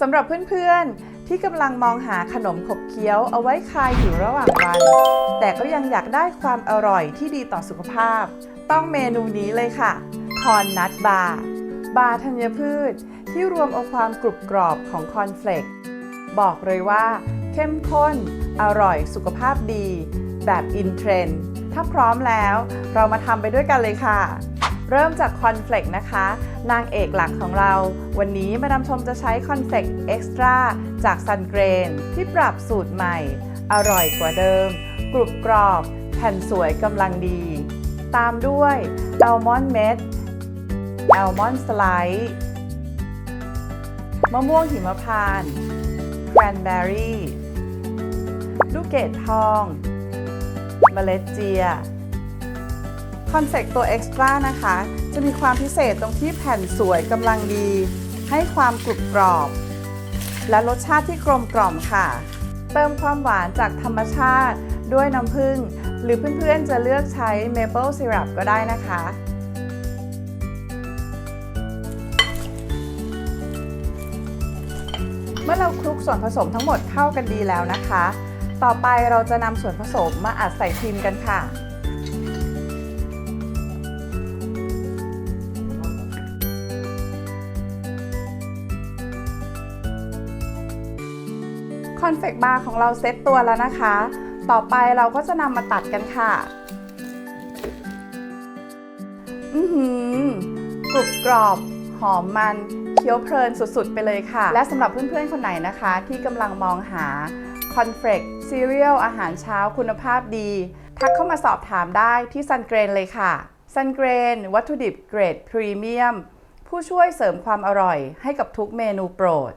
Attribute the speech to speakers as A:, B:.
A: สำหรับเพื่อนๆ ที่กำลังมองหาขนมขบเคี้ยวเอาไว้คลายอยู่ระหว่างวัน แต่ก็ยังอยากได้ความอร่อยที่ดีต่อสุขภาพ ต้องเมนูนี้เลยค่ะ คอนนัทบาร์บาร์ธัญพืช ที่รวมเอาความกรุบกรอบของคอนเฟลกบอกเลยว่า เข้มข้น อร่อยสุขภาพดี แบบอินเทรนด์ถ้าพร้อมแล้ว เรามาทำไปด้วยกันเลยค่ะ เริ่มจากคอนเฟลกนะคะ นางเอกหลักของเรา วันนี้มาดามชมจะใช้คอนเฟลกเอ็กซ์ตร้าจากซันเกรนที่ปรับสูตรใหม่ อร่อยกว่าเดิม กรุบกรอบ แผ่นสวยกำลังดี ตามด้วยอัลมอนด์เม็ดอัลมอนด์สไลด์มะม่วงหิมพานต์แครนเบอรี่ลูกเกดทอง เมล็ดเจีย อนเฟกตัวเอ็กซ์ตร้านะคะ จะมีความพิเศษตรงที่แผ่นสวยกำลังดี ให้ความกรุบกรอบ และรสชาติที่กลมกล่อมค่ะ เติมความหวานจากธรรมชาติด้วยน้ำผึ้งหรือเพื่อนๆจะเลือกใช้เมเปิลซีรัปก็ได้นะคะ เมื่อเราคลุกส่วนผสมทั้งหมดเข้ากันดีแล้วนะคะ ต่อไปเราจะนำส่วนผสมมาอัดใส่พิมพ์กันค่ะ อนเฟกบาร์ของเราเซ็ตตัวแล้วนะคะ ต่อไปเราก็จะนำมาตัดกันค่ะ อือหือกรุบกรอบหอมมันเคี้ยวเพลินสุดๆ ไปเลยค่ะ และสำหรับเพื่อนๆ คนไหนนะคะ ที่กำลังมองหาคอนเฟกซีเรียลอาหารเช้าคุณภาพดี ทักเข้ามาสอบถามได้ที่ซันเกรนเลยค่ะซันเกรนวัตถุดิบเกรดพรีเมียมผู้ช่วยเสริมความอร่อยให้กับทุกเมนูโปรด